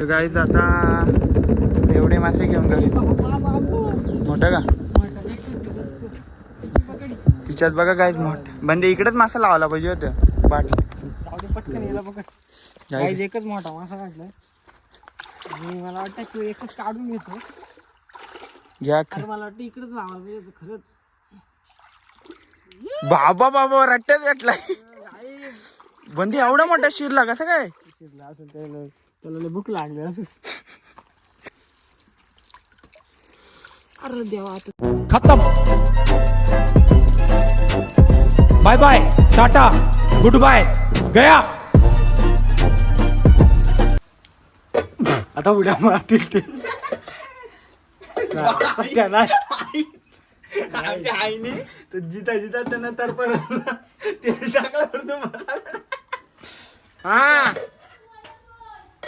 तर गाईज आता एवढे मासे घेऊन घरी. मोठं का? तिच्यात बघा गाईज मोठ बंदे इकडेच मासा लावला पाहिजे होतं. बाटली पटकन याला पकड गाईज एकच मोठा मासा काढलाय आणि मला वाटतं की एकच काढून घेतो घ्या मला वाटतं इकडेच लावायला पाहिजे खरंच बाबा बाबा रट्ट्यात भेटलाय. बंदी एवढा मोठा शिरला कसं काय? शिरला असेल त्याला त्याला लय भूक लागली असेल अरे देवा आता खत्म. Bye bye tata good bye गया. आता उड्या मारतील ते. सत्यानाश आमच्या आईने तर जिता जिता त्यांना तर परत ते टाकला. हा.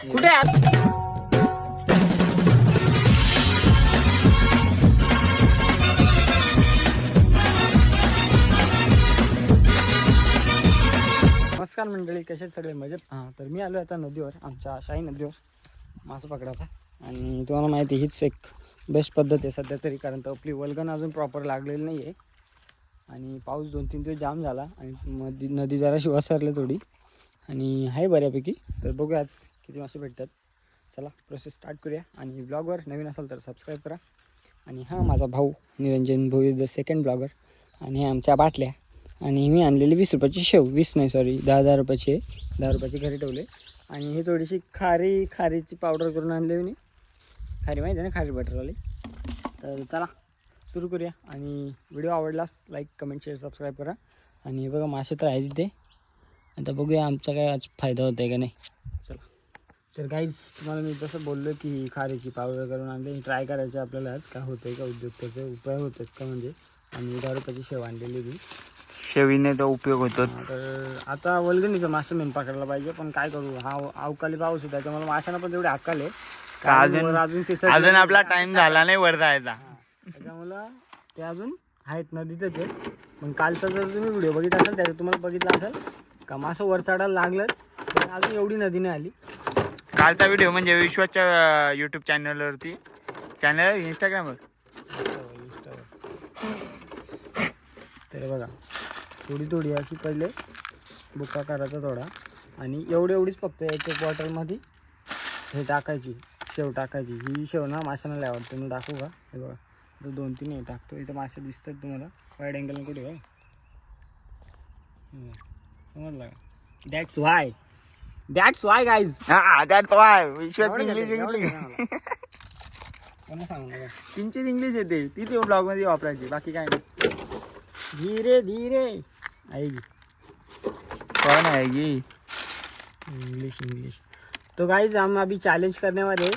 कुठे नमस्कार मंडळी कसे सगळे? मजेत? हां तर मी आलो आता नदीवर आमच्या शाही नदीवर मासा पकडायला. आणि तुम्हाला माहिती हीच एक बेस्ट पद्धत आहे सध्या तरी कारण तर आपली वल्गन अजून प्रॉपर लागलेली नाही आहे आणि पाऊस दोन तीन दिवस जाम झाला आणि नदी नदी जराशी वसरली थोडी. आणि आहे बऱ्यापैकी. तर बघूया आज किती मासे भेटतात? चला प्रोसेस स्टार्ट करूया. आणि ब्लॉगवर नवीन असाल तर सबस्क्राईब करा. आणि हा माझा भाऊ निरंजन भाऊ इज द सेकंड ब्लॉगर आणि हे आमच्या बाटल्या. आणि मी आणलेली वीस रुपयाची शेव. वीस नाही सॉरी दहा दहा रुपयाची दहा रुपयाची घरी ठेवले. आणि ही थोडीशी खारी खारीची पावडर करून आणली मी. खारी माहिती आहे ना खारी बटरवाली तर चला सुरू करूया. आणि व्हिडिओ आवडलास लाईक कमेंट शेअर सबस्क्राईब करा. आणि बघा मासे तर आहेच ते आता बघूया आमचा काय आज फायदा होत आहे का नाही. चला. तर काहीच तुम्हाला मी जसं बोललो की खारीची पावडर करून आणली. ट्राय करायची आपल्याला आज. काय होतं आहे का उद्योग त्याचे उपाय होत आहेत का म्हणजे? आणि दहा रुपयाची शेव आणलेली मी. शेवीने तो उपयोग होतो हा, तर आता वल्गणीचं मासे मेन पकडायला पाहिजे पण काय करू? हा अवकाळी पाऊस आहे त्याच्यामुळे माशांना पण तेवढे का अजून- अजून ते अजून आपला टाइम झाला नाही वर जायचा. त्याच्यामुळं ते अजून आहेत नदीतच आहे पण कालचा जर तुम्ही व्हिडिओ बघितला असेल त्याच्यात तुम्हाला बघितलं असेल का मासं वर चढायला लागलं पण अजून एवढी नदी नाही आली. कालचा व्हिडिओ म्हणजे विश्वाच्या युट्यूब चॅनलवरती चॅनल इंस्टाग्रामवर तर बघा थोडी थोडी अशी पहिले बुक्का करायचा थोडा. आणि एवढी एवढीच फक्त एक एक बॉटलमध्ये हे टाकायची शेव टाकायची. ही शेव ना माशांना लय आवडते. मी दाखवू का? हे बघा तो दोन तीन हे टाकतो. इथं मासे दिसतात तुम्हाला. वाईट अँगल कुठे आहे? समजला समजलं का? That's why that's why guys हा त्यात वाय विश्वास इंग्लिश इंग्लिश कोणा सांगू नका तीनशे इंग्लिश येते ती ते ब्लॉग मध्ये वापरायची बाकी काय नाही धीरे धीरे। आएगी। कौन की इंग्लिश इंग्लिश तो गाइज़ हम अभी चैलेंज करने वाले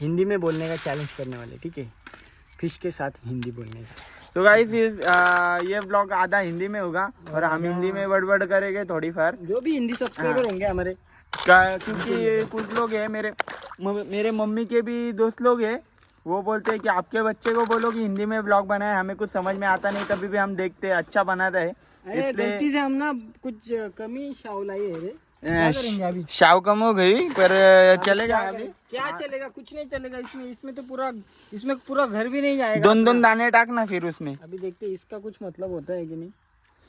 हिंदी में बोलने का चैलेंज करने वाले ठीक है? फ़िश के साथ हिंदी बोलने का। तो गाइस ये ब्लॉग आधा हिंदी में होगा और हम हिंदी में बड़बड़ करेंगे थोड़ी फार। जो भी हिंदी सब्सक्राइबर होंगे हमारे। क्योंकि कुछ लोग हैं मेरे मेरे मम्मी के भी दोस्त लोग हैं। वो बोलते हैं कि आपके बच्चे को बोलो कि हिंदी में ब्लॉग बनाए हमें कुछ समझ में आता नहीं तभी भी हम देखते हैं अच्छा बनाता है। इसलिए हम ना कुछ कमी शावलाई है रे। शाव कम हो गई पर चलेगा अभी। क्या चलेगा? कुछ नहीं चलेगा इसमें। इसमें तो पूरा इसमें पूरा घर भी नहीं जाएगा। दोन दोन दाने टाकना फिर उसमें। अभी देखते हैं इसका कुछ मतलब होता है कि नहीं।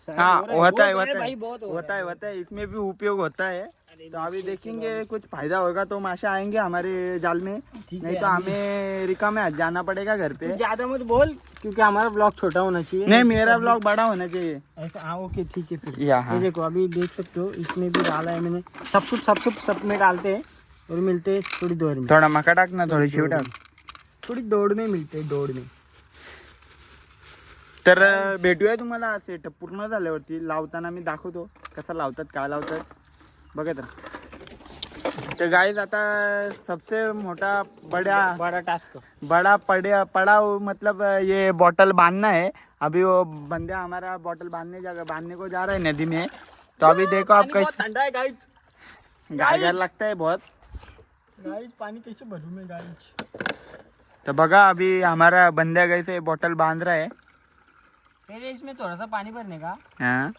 हाँ हो होता है होता है। हो होता रहा है होता है। इसमें भी उपयोग होता है। तो अभी देखेंगे कुछ फायदा होगा तो माशा आएंगे हमारे जाल में। नहीं तो हमें रिका में आज जाना पड़ेगा घर पे। ज्यादा मत बोल क्योंकि हमारा ब्लॉग छोटा होना चाहिए। नहीं मेरा ब्लॉग बड़ा होना चाहिए। ऐसा हाँ ओके ठीक है फिर। या हाँ। ये देखो अभी देख सकते हो इसमें भी डाला है मैंने। सब कुछ सब कुछ सब में डालते हैं और मिलते हैं थोड़ी देर में। थोडा मका टाक ना थोडी शिव टाक थोड़ी दौड़ में मिलते हैं दौड़ में। तर भेटूया तुम्हाला सेटअप पूर्ण झाल्यावरती लावताना मी दाखवतो कसं लावतात काय लावतात. बघा तर. तर गाईज आता सबसे मोटा बड्या बड़ा टास्क. बड़ा पड़े पड़ा मतलब ये बॉटल बांधना है. अभी वो बंदे हमारा बॉटल बांधने जा बांधने को जा रहा है नदी में. तो अभी देखो आप कैसे ठंडा है गाइस गाय घर लगता है बहुत. गाइस पानी कैसे भरूं मैं गाइस तो बगा अभी हमारा बंदे गए से बॉटल बाँध रहा है. पहले इसमें थोड़ा सा पानी भरने का। हाँ.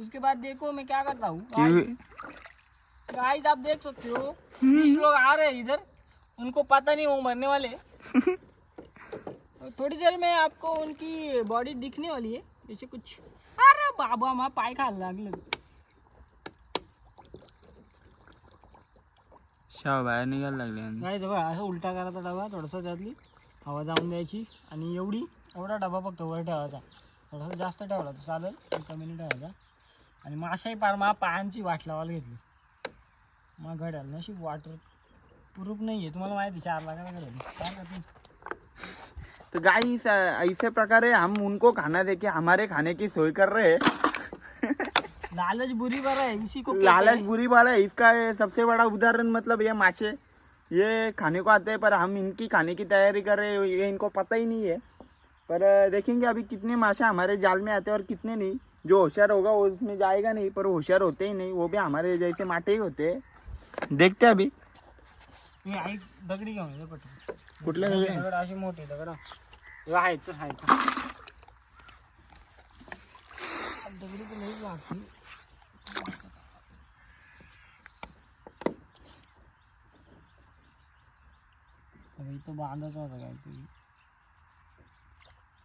उसके बाद देखो मैं क्या करता हूँ? गाइस आप देख सकते हो बीस लोग आ रहे हैं इधर। उनको पता नहीं वो मरने वाले। थोड़ी देर में आपको उनकी बॉडी दिखने वाली है। जैसे कुछ अरे बाबा मा पाय लागलं शाव बाहेर निघायला लागले नाही बघा असं उलटा करायचा डबा थोडासा त्यातली हवा जाऊन द्यायची आणि एवढी एवढा डबा फक्त वर ठेवायचा. थोडासा जास्त ठेवला तर चालेल कमी नाही ठेवायचा. आणि माशाही पार मा पायांची वाट लावायला घेतली. मग घड्याल नशीब वाटर प्रूफ नाही आहे तुम्हाला माहिती चार लाखाला घड्याल. काय करते? तो गाइस ऐसे प्रकारे हम उनको खाना दे के हमारे खाने की सोई कर रहे हैं. लालच बुरी बरा है इसी को लालच बुरी वाला है इसका सबसे बड़ा उदाहरण मतलब ये माछे ये खाने को आते हैं पर हम इनकी खाने की तैयारी कर रहे हैं ये इनको पता ही नहीं है। पर देखेंगे अभी कितने माछा हमारे जाल में आते हैं और कितने नहीं। जो होशियार होगा वो उसमें जाएगा नहीं पर होशियार होते ही नहीं वो भी हमारे जैसे माटे ही होते हैं। देखते हैं अभी। आई दगडी घेऊन ये पटकन. कुठल्या दगडी? दगड? अशी मोठी दगड आहे चल आहे दगडी तर लई लागते अबे इथं बांधायचा होता काहीतरी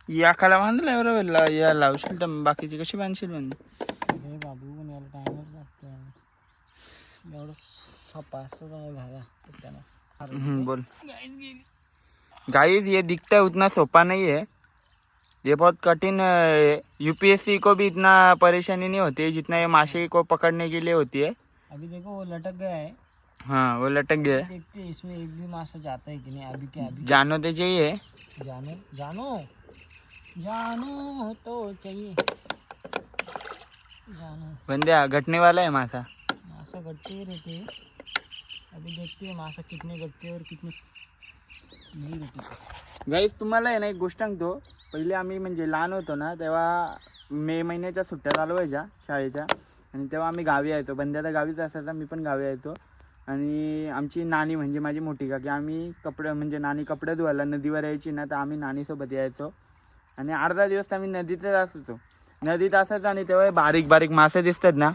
या खाला बांधलाय बरोबर या लावशील तर बाकीची कशी बांधशील म्हणजे अरे बाबू पण याला टाइमच लागतो एवढं सपा असतं तर झाला त्यानं बोल। गाइस ये दिखता है उतना सोपा नहीं है। ये बहुत कठिन यूपीएससी को भी इतना परेशानी नहीं होती है जितना ये माशे को पकड़ने के लिए होती है। अभी देखो वो लटक गया है। हाँ वो लटक गया है। देखते हैं इसमें एक भी मासा जाता है कि नहीं? अभी क्या अभी जानो तो चाहिए। जानो जानो। जानो तो चाहिए। जानो। बंद्या घटने वाला है मासा। मासा ही रहते हैं। अभी देखते हैं मासा कितने गट्टे और कितने नहीं रहते गाईस तुम्हाला आहे ना एक गोष्ट सांगतो. पहिले आम्ही म्हणजे लहान होतो ना तेव्हा मे महिन्याच्या सुट्ट्या चालू व्हायच्या शाळेच्या. आणि तेव्हा आम्ही गावी यायचो. बंद्या तर गावीच असायचा मी पण गावी यायचो. आणि आमची नानी म्हणजे माझी मोठी काकी. आम्ही कपडे म्हणजे नानी कपडे धुवायला नदीवर यायची ना तर आम्ही नानीसोबत यायचो. आणि अर्धा दिवस तर आम्ही नदीतच असायचो. नदीत असायचो आणि तेव्हा बारीक बारीक मासे दिसतात ना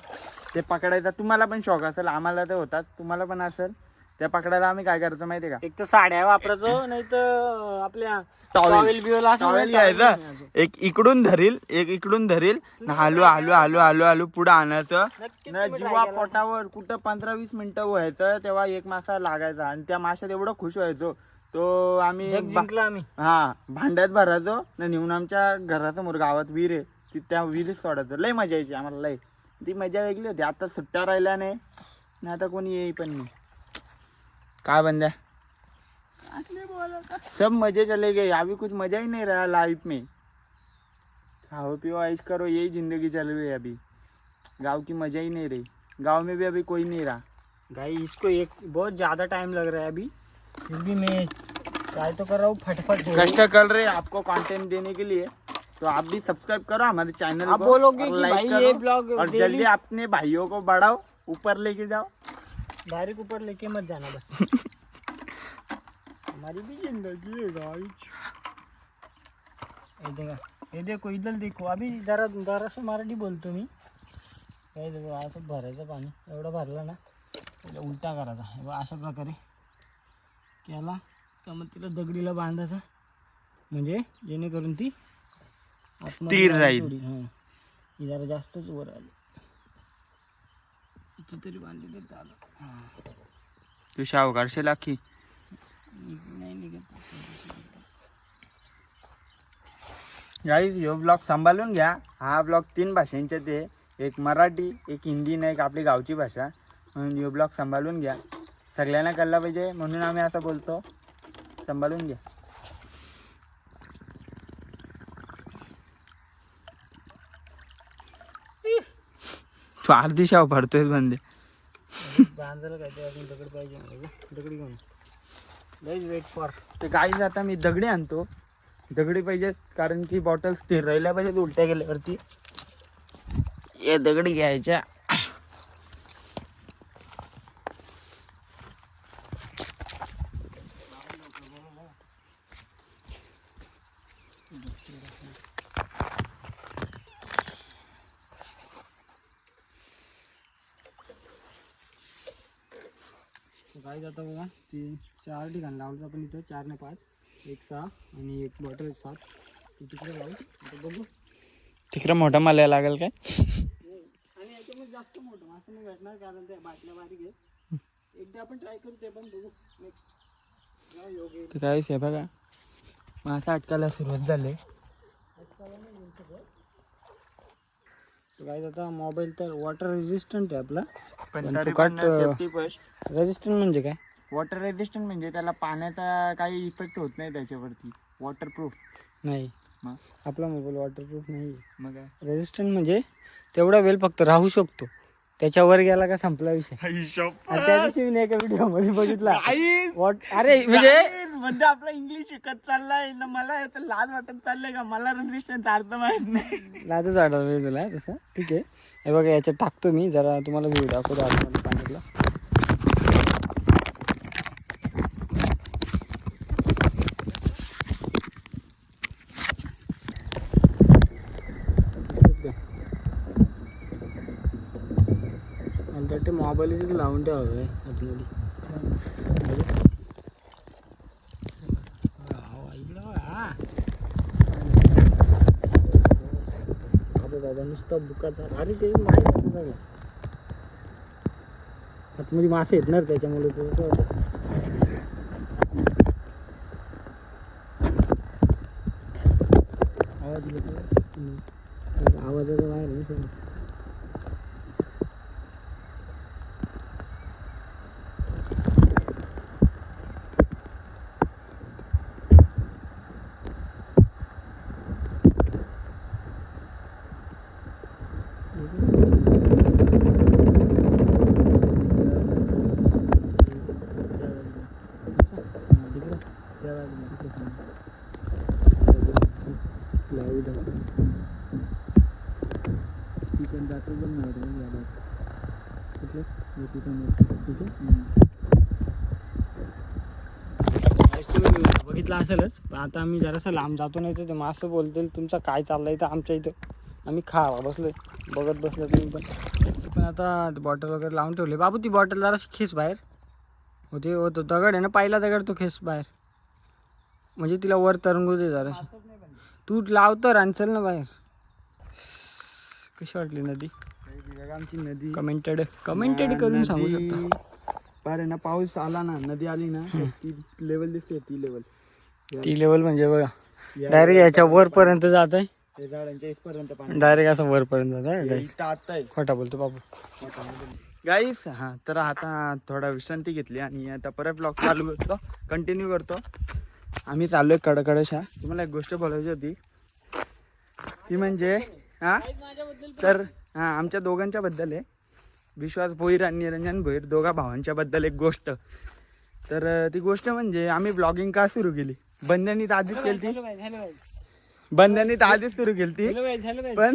ते पकडायचा तुम्हाला पण शौक असेल आम्हाला तर होताच तुम्हाला पण असेल. त्या पकडायला आम्ही काय करायचो माहिती आहे का? एक तर साड्या वापरायचो नाही तर आपल्या. टॉवेल बिवेल टॉवेल घ्यायचा. एक इकडून धरील एक इकडून धरील हलू हलू हलू हलू हलू पुढे आणायचं. न try जीवा पोटावर कुठं पंधरा वीस मिनिटं व्हायचं तेव्हा एक मासा लागायचा आणि त्या माशात एवढं खुश व्हायचो. तो आम्ही जग बा- जिंकला आम्ही. हा भांड्यात भरायचो न नेऊन आमच्या घरासमोर गावात विहीर आहे. ती त्या विहिरीत सोडायचं. लय मजा यायची आम्हाला लय. ती मजा वेगळी होती. आता सुट्ट्या राहिल्या नाही आता कोणी येई पण नाही. काय बंद्या? सब मजे चले गए. अभी कुछ मजा ही नहीं रहा लाइफ में. खाओ पियो ऐश करो यही जिंदगी चल रही है अभी. गांव की मजा ही नहीं रही. गांव में भी अभी कोई नहीं रहा. भाई इसको एक बहुत ज्यादा टाइम लग रहा है अभी. फिर भी मैं ट्राई तो कर रहा हूँ फटफट कष्ट कर रहे हैं आपको कंटेंट देने के लिए। तो आप भी सब्सक्राइब करो हमारे चैनल आप बोलोगे कि भाई ये ब्लॉग और जल्दी अपने भाइयों को बढ़ाओ ऊपर लेके जाओ। डायरेक्ट ऊपर लेके मत जाना बस। हमारी भी ज़िंदगी है गाइस ये देखा ये देखो इधर देखो अभी जरा जरा असं मराठी बोलतो मी काय देखो असं भरायचं पाणी एवढं भरलं ना। उलटा करायचा अशा प्रकारे केला तर मग तिला दगडीला बांधायचा? म्हणजे जेणेकरून ती स्थिर राहील. हं. जरा जास्तच वर आली. इथं तरी बांधली तर चालू तू शावकारशी लाखी. नाही निघत गाईज ह्यो ब्लॉग सांभाळून घ्या. हा ब्लॉग तीन भाषांचे ते एक मराठी एक हिंदी आणि एक आपली गावची भाषा. म्हणून ह्यो ब्लॉग सांभाळून घ्या. सगळ्यांना कळला पाहिजे म्हणून आम्ही असं बोलतो. सांभाळून घ्या तू अर्धी शाव भरतोय बंदे बांधायला काय ते अजून दगड पाहिजे मला. दगडी घेऊन वेट फॉर ते गाईज आता मी दगडी आणतो. दगडी पाहिजेत कारण की बॉटल स्थिर राहिल्या पाहिजेत उलट्या गेल्यावरती. ये दगडी घ्यायच्या काय जातं बघा ती चार ठिकाण लावलं आपण इथं. चार ने पाच. एक सहा आणि एक बॉटल सात. ती तिकडे लावू. आता बघू. तिकडे मोठा मला लागेल काय? आणि याच्यामध्ये जास्त मोठं मासे नाही भेटणार कारण ते बाटल्या बारीक आहेत. एकदा आपण ट्राय करू ते पण बघू. नेक्स्ट योग्य तर काय हे बघा. मासा अटकायला सुरुवात झाली. सो काय आता मोबाईल तर वॉटर रेजिस्टंट आहे आपला. पण तरी रेजिस्टंट म्हणजे काय? वॉटर रेजिस्टंट म्हणजे त्याला पाण्याचा काही इफेक्ट होत नाही त्याच्यावरती. वॉटरप्रूफ. नाही. मग? आपला मोबाईल वॉटरप्रूफ नाही मग काय? रेजिस्टंट म्हणजे तेवढा वेळ फक्त राहू शकतो. त्याच्यावर गेला का संपला विषय. आणि त्या दिवशी मी एका व्हिडिओमध्ये बघितला वॉट अरे म्हणजे म्हणजे आपला इंग्लिश शिकत चाललाय. ना मला याचं लाज वाटत चाललंय का? मला रेजिस्टन्स अर्थ माहीत नाही. लाजच वाटत तुला तसं. ठीक आहे. हे बघा याच्यात टाकतो मी. जरा तुम्हाला व्ह्यू दाखवतो आतमध्ये पाण्यातला. ते वाटतं मोबाईलच लावून ठेवावं आहे आतमध्ये हा, इकडं बघा. अरे दादा नुसतं बुकाचा अरे ते माहीत आतमध्ये मासे आहेत ना त्याच्यामुळे ते तसं होतं. आवाज येतो हम्म. आवाजाचा बाहेर आहे ना सगळं. बघितलं असेलच पण आता आम्ही जरासं लांब जातो नाही तर ते मासं बोलतील तुमचं काय चाललंय तर आमच्या इथं. आम्ही खावा बसलोय बघत बसलो तुम्ही पण. पण आता बॉटल वगैरे लावून ठेवले. बाबू ती बॉटल जराशी खेस बाहेर. होते होतो दगड आहे ना पहिला दगड तो खेस बाहेर. म्हणजे तिला वर तरंगू दे जराशी. तू लाव तर आणि चल ना बाहेर. कशी वाटली नदी? आमची नदी कमेंटेड कमेंटेड करून सांगू शकता. पार ना पाऊस आला ना नदी आली ना ती लेवल दिसते ती लेवल ती लेवल म्हणजे बघा डायरेक्ट याच्या वरपर्यंत जात आहे. डायरेक्ट असं वरपर्यंत जात आहे खोटा बोलतो बाबू. गाईस हा तर आता थोडा विश्रांती घेतली आणि आता परत ब्लॉग चालू करतो. कंटिन्यू करतो. आम्ही चाललोय कडकडशा तुम्हाला एक गोष्ट बोलायची होती. ती म्हणजे हा? तर हा आमच्या दोघांच्या बद्दल आहे. विश्वास भोईर आणि निरंजन भोईर दोघा भावांच्या बद्दल एक गोष्ट. तर ती गोष्ट म्हणजे आम्ही ब्लॉगिंग का सुरू केली? बंद्यांनी तर आधीच केली ती बंद्यांनी तर आधीच सुरू केली ती पण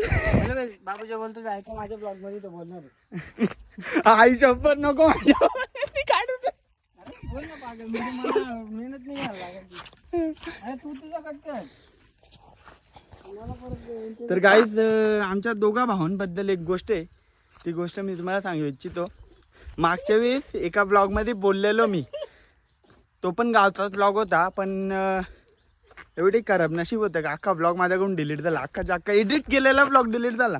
बाबूच्या बोलतो ऐका माझ्या ब्लॉगमध्ये तो बोलणार आई शपथ नको माझ्या. बोल ना पागल म्हणजे मला मेहनत नाही घ्यायला लागत. अरे तू तुझा कट कर. मला परत तर गाईज आमच्या दोघा भावांबद्दल एक गोष्ट आहे. ती गोष्ट मी तुम्हाला सांगू इच्छितो. मागच्या वेळेस एका ब्लॉगमध्ये बोललेलो मी. तो पण गावचाच ब्लॉग होता पण अं, एवढी खराब नशीब होतं का? अख्खा ब्लॉग माझ्याकडून डिलीट झाला. अख्खा अख्खा एडिट केलेला ब्लॉग डिलीट झाला.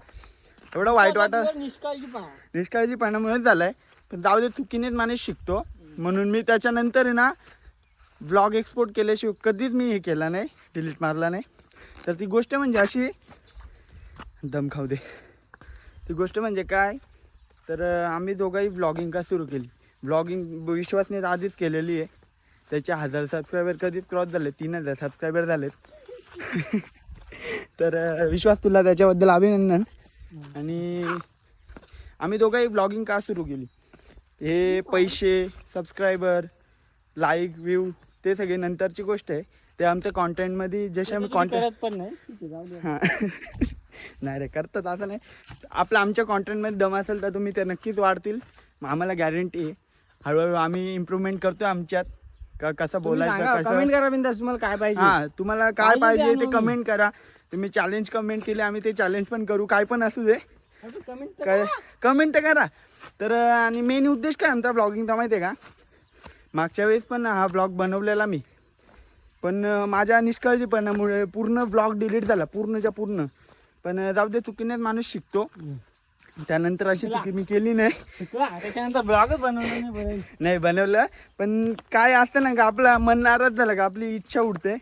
एवढं वाईट वाटत निष्काळजीपणा. निष्काळजीपणामुळेच झालाय. पण जाऊ दे चुकीनेच माणूस शिकतो. म्हणून मी त्याच्यानंतर आहे ना व्लॉग एक्सपोर्ट केल्याशिवाय कधीच मी हे केला नाही डिलीट मारला नाही. तर ती गोष्ट म्हणजे अशी दम खाऊ दे. ती गोष्ट म्हणजे काय? तर आम्ही दोघंही व्लॉगिंग का सुरू केली. व्लॉगिंग विश्वासने तर आधीच केलेली आहे. त्याचे हजार सबस्क्रायबर कधीच क्रॉस झाले तीन हजार सबस्क्रायबर झालेत. तर विश्वास तुला त्याच्याबद्दल अभिनंदन. आणि आम्ही दोघंही ब्लॉगिंग का सुरू केली? हे पैसे सबस्क्रायबर लाईक व्ह्यू ते सगळे नंतरची गोष्ट आहे. ते आमच्या कॉन्टेंटमध्ये जसे आम्ही कॉन्टेंट पण नाही. हां. नाही रे करतात असं नाही. आपलं आमच्या कॉन्टेंटमध्ये दम असेल तर तुम्ही ते नक्कीच वाढतील. मग आम्हाला गॅरंटी आहे. हळूहळू आम्ही इम्प्रूव्हमेंट करतो आमच्यात. का कसं बोलायचं कमेंट करा बिंदास तुम्हाला काय पाहिजे? हा तुम्हाला काय पाहिजे ते कमेंट करा. तुम्ही चॅलेंज कमेंट केले आम्ही ते चॅलेंज पण करू. काय पण असू दे. कमेंट करा. तर आणि मेन उद्देश काय आमचा ब्लॉगिंगचा माहिती आहे का? मागच्या वेळेस पण हा ब्लॉग बनवलेला मी. पण माझ्या निष्काळजीपणामुळे पूर्ण ब्लॉग डिलीट झाला पूर्णच्या पूर्ण. पण जाऊ दे चुकीनेच माणूस शिकतो. त्यानंतर अशी चुकी मी केली नाही. त्याच्यानंतर ब्लॉगच बनवलं नाही बनवलं. पण काय असतं ना का आपला मन नाराज झालं का आपली इच्छा उडते.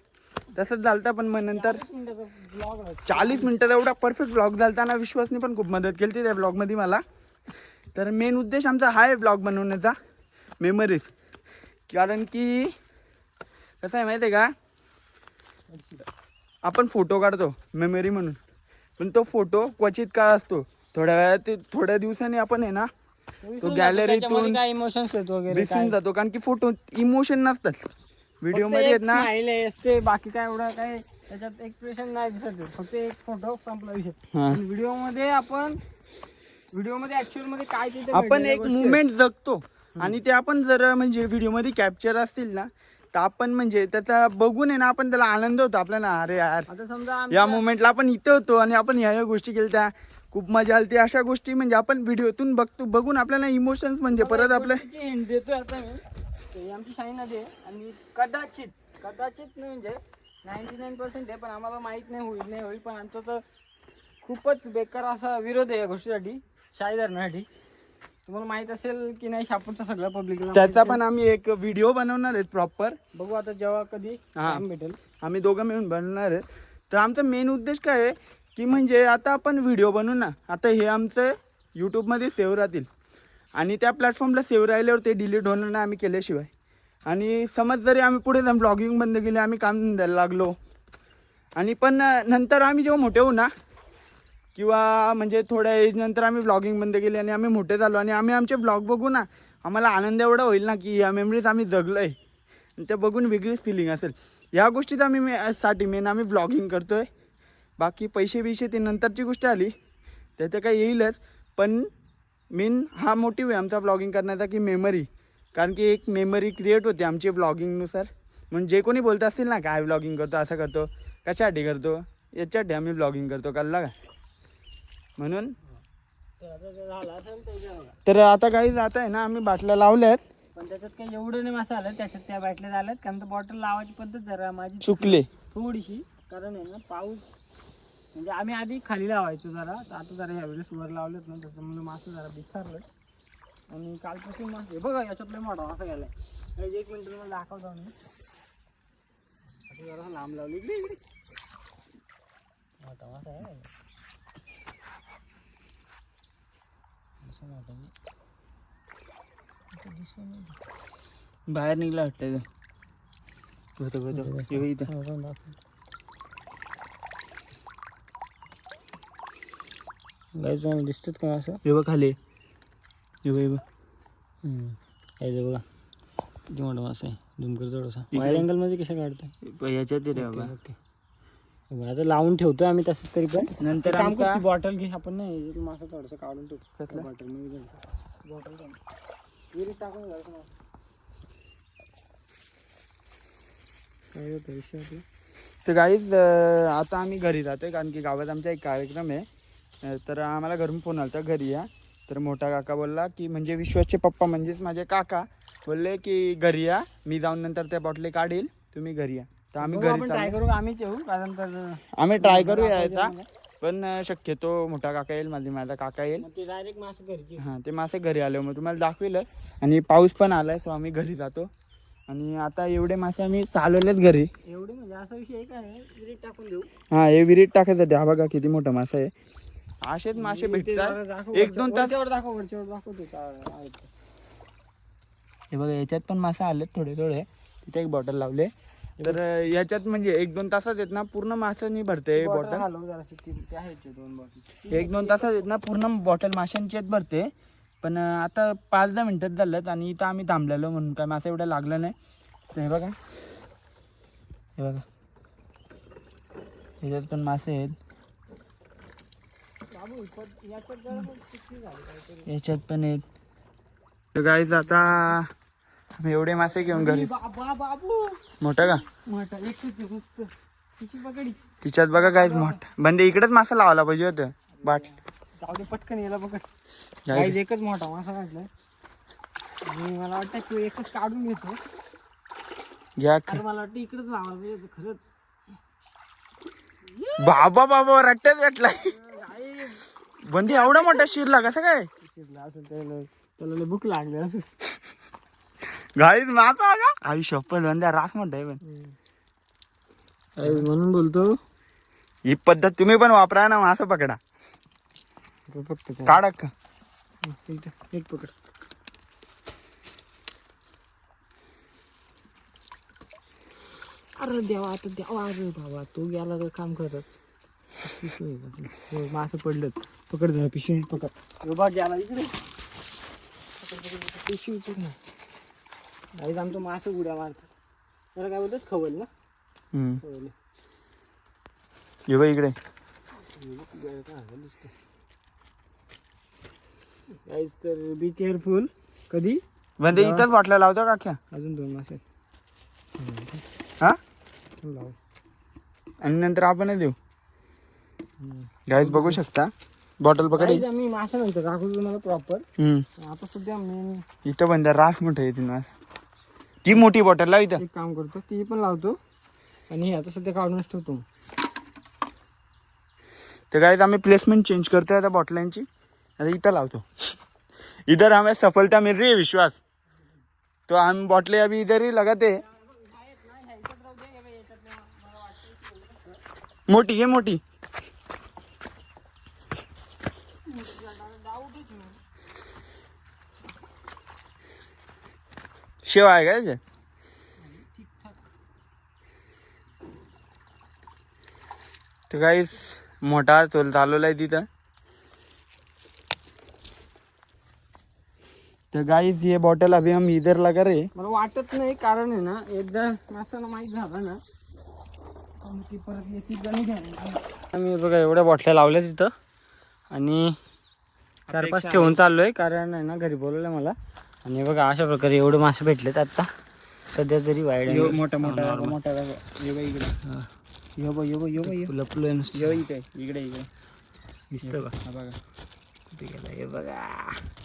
तसंच झालं पण मग नंतर चाळीस मिनिटाचा एवढा परफेक्ट ब्लॉग झालता ना विश्वासने पण खूप मदत केली त्या ब्लॉगमध्ये मला. तर मेन उद्देश आमचा हा आहे ब्लॉग बनवण्याचा. मेमरीज कारण की कसं आहे माहिती आहे का? आपण फोटो काढतो मेमरी म्हणून. पण तो फोटो क्वचित काळ असतो. थोड्या वेळात थोड्या दिवसांनी आपण आहे ना तो गॅलरीतून इमोशन्स विसरून जातो. कारण की फोटो इमोशन नसतात. व्हिडिओमध्ये आहेत ना असते. बाकी काय एवढं काय त्याच्यात एक्सप्रेशन नाही दिसत. फक्त एक फोटो संपला विषय. व्हिडिओमध्ये आपण व्हिडिओमध्ये ऍक्च्युअलमध्ये काय तिथे आपण घडलेल्या एक गोष्टी. मुवमेंट जगतो. आणि ते आपण जर म्हणजे व्हिडिओमध्ये कॅप्चर असतील ना तर आपण म्हणजे त्याचा बघून आहे ना आपण त्याला आनंद होतो. आपल्याला अरे यार आता समजा या मुवमेंटला आपण इथं होतो आणि आपण ह्या ह्या गोष्टी केल्या खूप मजा आली अशा गोष्टी म्हणजे आपण व्हिडिओतून बघतो. बघून आपल्याला इमोशन्स म्हणजे परत आपलं गोष्टीची hint देतोय आता मी. तर आमची शाही नदी आहे आणि कदाचित कदाचित नाही म्हणजे नाईन्टी नाईन पर्सेंट आहे पण आम्हाला माहीत नाही होईल नाही होईल. पण आमचा तर खूपच बेकार असा विरोध आहे या गोष्टीसाठी. शाही धरण्यासाठी तुम्हाला माहीत असेल की नाही शापूरचा सगळं पब्लिकला त्याचा पण आम्ही एक व्हिडिओ बनवणार आहेत प्रॉपर बघू आता जेव्हा कधी हा. भेटेल. आम्ही दोघं मिळून बनवणार आहेत तर आमचा मेन उद्देश काय आहे? की म्हणजे आता आपण व्हिडिओ बनवू ना. आता हे आमचं यूट्यूबमध्ये सेव्ह राहतील. आणि त्या प्लॅटफॉर्मला सेव्ह राहिल्यावर ते डिलीट होणार नाही आम्ही केल्याशिवाय. आणि समज जरी आम्ही पुढे जाऊन ब्लॉगिंग बंद केली आम्ही काम द्यायला लागलो. आणि पण नंतर आम्ही जेव्हा मोठे होऊ ना किंवा म्हणजे थोड्या एज नंतर आम्ही ब्लॉगिंग बंद केली आणि आम्ही मोठे झालो आणि आम्ही आमचे ब्लॉग बघू ना आम्हाला आनंद एवढा होईल ना की या मेमरीज आम्ही जगलो आहे आणि ते बघून वेगळीच फिलिंग असेल. या गोष्टीत आम्ही मे साठी मेन आम्ही ब्लॉगिंग करतो आहे बाकी पैसे बिशे ते नंतरची गोष्ट आली तर ते काही येईलच पण मेन हा मोटिव्ह आहे आमचा ब्लॉगिंग करण्याचा की मेमरी कारण की एक मेमरी क्रिएट होते आमची ब्लॉगिंगनुसार म्हणून जे कोणी बोलत असतील ना काय ब्लॉगिंग करतो असं करतो कशासाठी करतो? याच्यासाठी आम्ही ब्लॉगिंग करतो. कळला का? म्हणून? तर आता काही जात आहे ना आम्ही बाटल्या लावल्या आहेत पण त्याच्यात काही एवढं नाही मसाला त्याच्यात त्या बाटल्या झाल्यात. कारण तर बॉटल लावायची पद्धत जरा माझी चुकले. थोडीशी. कारण आहे ना पाऊस. म्हणजे आम्ही आधी खाली लावायचो जरा. तर आता जरा यावेळेस वर लावलेत ना त्याच्यामुळे मासे जरा बिथारलं आणि कालपासून मासे बघा याच्यातले मोठा मासा गेलाय. एक मिनिट मला दाखवतो आम्ही असं जरा लांब लावली. मोठा मासा आहे असं मोठा नाही. इथं दिसत नाही. बाहेर निघला वाटतं हे इथं. गाईज दिसतात का असं? हे बघ खाली. हे बघ हे बघ. काय बघा. किती मोठा मासा आहे. झूम कर थोडासा. वाईड अँगलमध्ये कसं काढतोय? प- याच्यात रे बाबा. आता लावून ठेवतो आम्ही तसंच तरी पण. नंतर काम आमचा बॉटल घे. आपण नाही मासा थोडंसं काढून ठेवतो कसलं? बॉटलमध्ये बॉटल विहिरीत टाकून आपला? तर गाईज आता आम्ही घरी जातोय कारण की गावात आमचा एक कार्यक्रम आहे. अं, तर आम्हाला घरून फोन आला होता घरी या. तर मोठा काका बोलला की म्हणजे विश्वासचे पप्पा म्हणजेच माझे काका बोलले की घरी या. मी जाऊन नंतर त्या बॉटले काढील. तुम्ही घरी या. तर आम्ही घरी ट्राय चाललो करू आम्हीच येऊ कारण तर आम्ही ट्राय करू यायचा. पण शक्यतो मोठा काका येईल माझे माझा काका येईल. मग ते डायरेक्ट मासे घरची. हां ते मासे घरी आले मग तुम्हाला दाखविलं. आणि पाऊस पण आलाय सो आम्ही घरी जातो. आणि आता एवढे मासे आम्ही चालवलेत घरी. एवढे म्हणजे असा विषय आहे काय विहिरीत टाकून देऊ. हा हे विहिरीत टाकायचं हा बघा किती मोठा मासा आहे. असेच मासे भेटतात. एक दोन तास वरच्यावर दाखव वरच्यावर दाखव ते चा- आहे ते. हे बघा याच्यात पण मासे आलेत थोडे थोडे. तिथे एक बॉटल लावले. तर याच्यात म्हणजे एक दोन तासात येत ना पूर्ण माशांनी भरते बॉटल बॉटल घालव जराशी ती- ते आहेत ते दोन बॉटल एक दोन तासात येत ना पूर्ण बॉटल माशांची येत भरते. पण अं, आता पाच दहा मिनिटात झालं आणि इथं आम्ही थांबलेलो म्हणून काय मासा एवढं लागलं नाही. तर हे बघा. हे बघा. याच्यात पण मासे आहेत. याच्यात पण आहेत. तर गाईज आता एवढे मासे घेऊन घरी. बाबू मोठा का? मोठा एकच आहे मस्त. पिशवी पकडी. तिच्यात बघा गाईज मोठा. बंदे इकडेच मासा लावायला पाहिजे होतं. बाट जाऊ दे पटकन याला. गाईज एकच मोठा मासा मला वाटतं तू एकच काढून घेतो. घ्या अरे मला वाटतं इकडेच लावायला पाहिजे होतं, खरंच. बाबा बाबा रट्ट्यात भेटलाय. बंदी एवढा मोठा शिरला कसं काय? शिजला असेल त्याला त्याला भूक लागली असेल. घाईच मासा का? आई शप्पथ बंद्या रास आहे पण. म्हणून बोलतो. ही पद्धत तुम्ही पण वापरा ना मासा पकडा. फक्त त्या- काढा का. इथं, एक पकड. अरे देवा आता देवा अरे बाबा तू गेला तर काम करत? हो, मासं पडलं पकड जरा पिशवी पकड. बाबा गेला इकडे. पिशवी उचल ना. गाईज आमचं मासं उड्या मारतात. त्याला काय बोलतात खवल ना? हम्म. खवल. ये बघ इकडे. गाईज तर बी केअरफुल कधी? बंदे इथंच बाटल्या लावतो का क्या अजून दोन मासे हा? लाव. आणि नंतर आपणच देऊ. गाईज बघू शकता. बॉटल पकड. Guys, आम्ही मासे नंतर दाखवू तुम्हाला प्रॉपर आता सध्या मेन इथं बंद्या रास मोठा येते ना ती मोठी बॉटल लाव इथं. एक काम करतो ती पण लावतो. आणि हे आता सध्या काढूनच ठेवतो. तर गाईज आम्ही प्लेसमेंट चेंज करतोय आता बॉटलांची आता इथं लावतो. इधर हमें सफलता मिल रही है विश्वास. तो हम बॉटलें अभी इधर ही लगाते. हैं मोटी ये मोटी शेव आहे का त्याच्यात तर काहीच मोठा चोल चालवला आहे तिथं. तर गाईज ये बॉटल अभी हम इधर लगा रहे मला वाटत नाही कारण आहे ना एकदा माणसाला माहीत झालं ना मग ती परत येते का नाही घ्यायला. आम्ही बघा एवढ्या बाटल्या लावल्या तिथं. आणि चार पाच ठेवून चाललोय कारण आहे ना घरी बोलवलं मला. आणि बघा अशा प्रकारे एवढे मासे भेटलेत आता. सध्या तरी वाईड यो मोठा मोठा मोठा इकडे. यो बघ यो बघ यो बघ यो. इकडे इकडे इकडे. दिसतं बघा. कुठे गेला? हे बघा.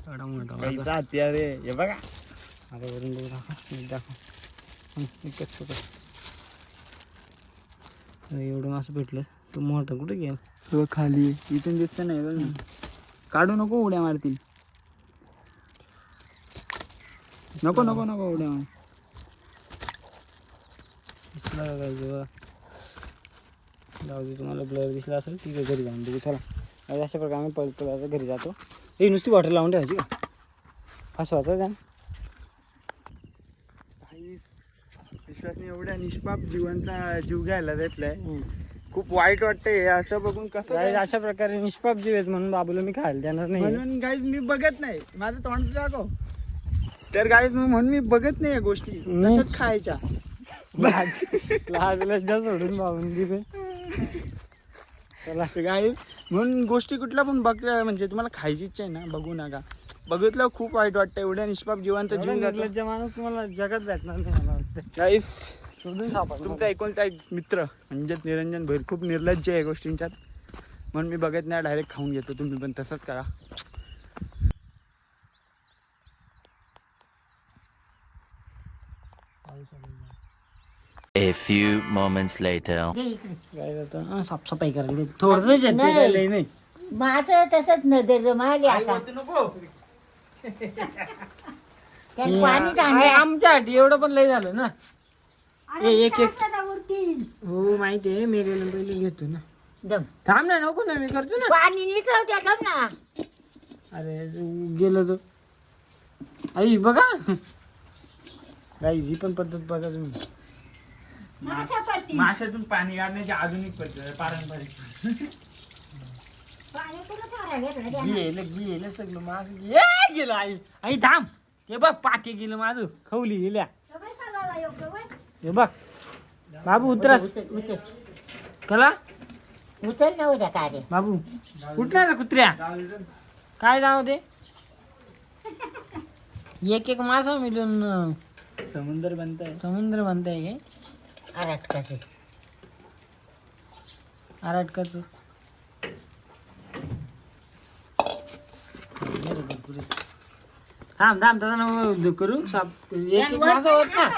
एवढा मोठा हत्यार हे बघा. आता वरून बघू दाखव. दाखव एकच छोटं एवढं मासं भेटलं. तो मोठा कुठे गेला? खाली. इथून दिसत नाही काढू नको उड्या मारतील. नको नको नको उड्या. दिसला का काय जेव्हा जाऊ दे तुम्हाला ब्लर दिसला असेल ठीक आहे घरी जाऊन बघू चला. आणि अशा प्रकारे आम्ही पळत पळत आता घरी जातो. हे नुसती बॉटल लावून ठेवायची का? फसवायचं त्या विश्वासने एवढ्या निष्पाप जीवांचा जीव घ्यायला देतलाय खूप वाईट वाटतंय हे असं बघून कसं काय? अशा प्रकारे निष्पाप जीव आहेत म्हणून बाबूला मी खायला देणार नाही म्हणून गाईज मी बघत नाही. माझं तोंड दाखव. तर गाईज म्हणून मी बघत नाही या गोष्टी. तसंच खायच्या. सोडून दिले चला. गाईज म्हणून गोष्टी कुठल्या पण बघता म्हणजे तुम्हाला खायची इच्छा आहे ना बघू नका. बघितलं खूप वाईट वाटतं एवढ्या निष्पाप जीवांचा एवढा जीव जातो. निर्लज्ज माणूस तुम्हाला जगात भेटणार नाही मला वाटतं गाईज तुमचा एकोणचा एक मित्र म्हणजेच निरंजन भैर खूप निर्लज्ज आहे या गोष्टींच्यात. म्हणून मी बघत नाही डायरेक्ट खाऊन घेतो. तुम्ही पण तसंच करा. A few moments later. काय करतो हा, साफसफाई करायला थोडस नाही नाही. माझं तसंच नजर मारली आता. त्यात पाणी अरे, आमच्यासाठी एवढं पण लय झालं ना. ए, एक एक. हो माहिती आहे मेरेला पहिले घेतो ना. दम. थांब ना नको ना मी करतो ना. पाणी निसरव त्यात ना. अरे जो गेलो तो आई बघा. गाई ही पण पद्धत बघा तुम्ही. पडतील माशातून पाणी काढण्याची आधुनिक पद्धत आहे, पारंपरिक. पाणी कुठं चारा घेतलं त्यानं? गेलं गेलं सगळं माझं ये गेलं आई. आई थांब. हे बघ पाठी गेलं माझं. खवली गेल्या तो बाई खालाला योग्य बाई. हे बघ. बाबू उतरस. उचल उचल कला? उचल ना उद्या काय रे बाबू उठणार कुत्र्या. काय जाऊ दे एक एक मासा मिळून अं, समुद्र बनत आहे समुद्र बनताय काय आराटकाचे आराटकाच थांब थांब त्याचा नाव करू साप एक एक मासा होत ना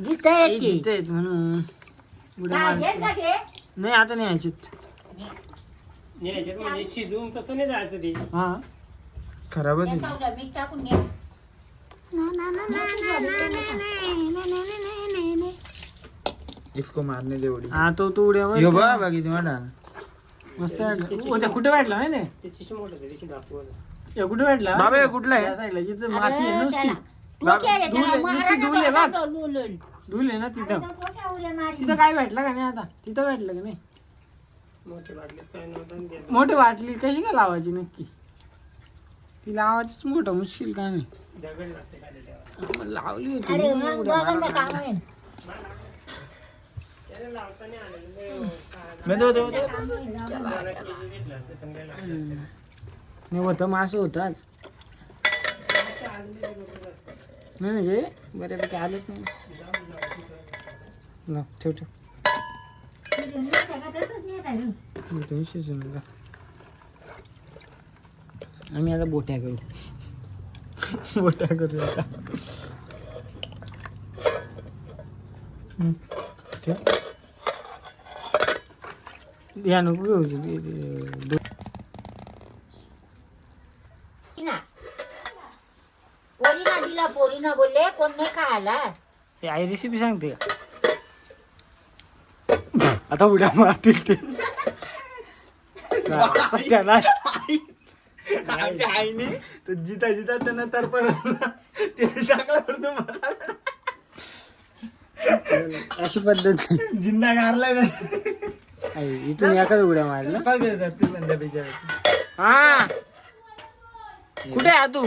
जिथं इथे आहेत म्हणून. उड्या मार-. नाही आता नाही यायचीत. शिजवून तसं नाही जायचं ते. हा. खराब त्या चौदा मीठ टाकून घे. इसको मारने दे उडी। हा तो तू उड्या यो. बा बाकी तुम्हाला मस्त वाटलं. ओ, त्या कुठे वाटला माहिती कुठे वाटला बाबा, हे। कुठलं आहे? साईडला जिथं माती आहे नुसती धूल आहे, धूल आहे बघ. धूल ना तिथं. तिथं काय भेटलं का नाही आता? तिथं भेटलं का नाही? मोठे वाटले कशी काय लावायची नक्की? ती लावायचीच मोठं मुश्किल काय त्याच्यावर मग लावली होती. अरे मी मग उड्या दोघांना मारायला. काम आहे. त्याला लावता नाही आलं ते मी दो- दो- दो. काम आहे, जाऊ दे. मला केजी घेतलं असतं? संध्याला नाही होतं मासं होतं आज नाही म्हणजे बऱ्यापैकी आलेच नाही. ना ठेव ठेव. तुम्ही शिजून जा. आम्ही आता बोट्या करू बोट्या करू आता हम्म, ठेव. या नको घेऊ दे- दे- दे- ना. पोरीना दिला पोरीना बोलले कोण नाही खायला हे आई रेसिपी सांगते का आता उड्या मारतील ते सत्यानाश आमच्या आईने तर जिता जिता त्यांना तर पण ते टाकल्यावर तो मला अशी पद्धत. जिंदा गारलाय ना. इथून एकाच उड्या फार ते बंद्यापैकी हा. कुठे आहे तू?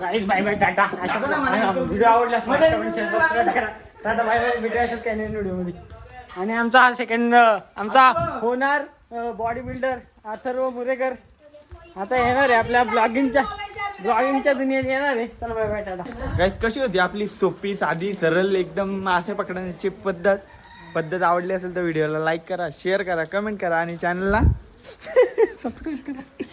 Guys bye bye tata. Video आवडला टाटा बाय बाय भेटूया अशाच काही नाही व्हिडिओमध्ये आणि आमचा हा सेकंड आमचा होणार बॉडी बिल्डर अथर्व मुरेकर. आता येणार आहे आपल्या ब्लॉगिंगच्या ब्लॉगिंगच्या दुनियेत येणार आहे. चला बाय गाईस कशी होती आपली सोपी साधी सरळ एकदम मासे पकडण्याची पद्धत? पद्धत आवडली असेल तर व्हिडिओला लाईक करा शेअर करा कमेंट करा आणि चॅनलला सबस्क्राईब करा.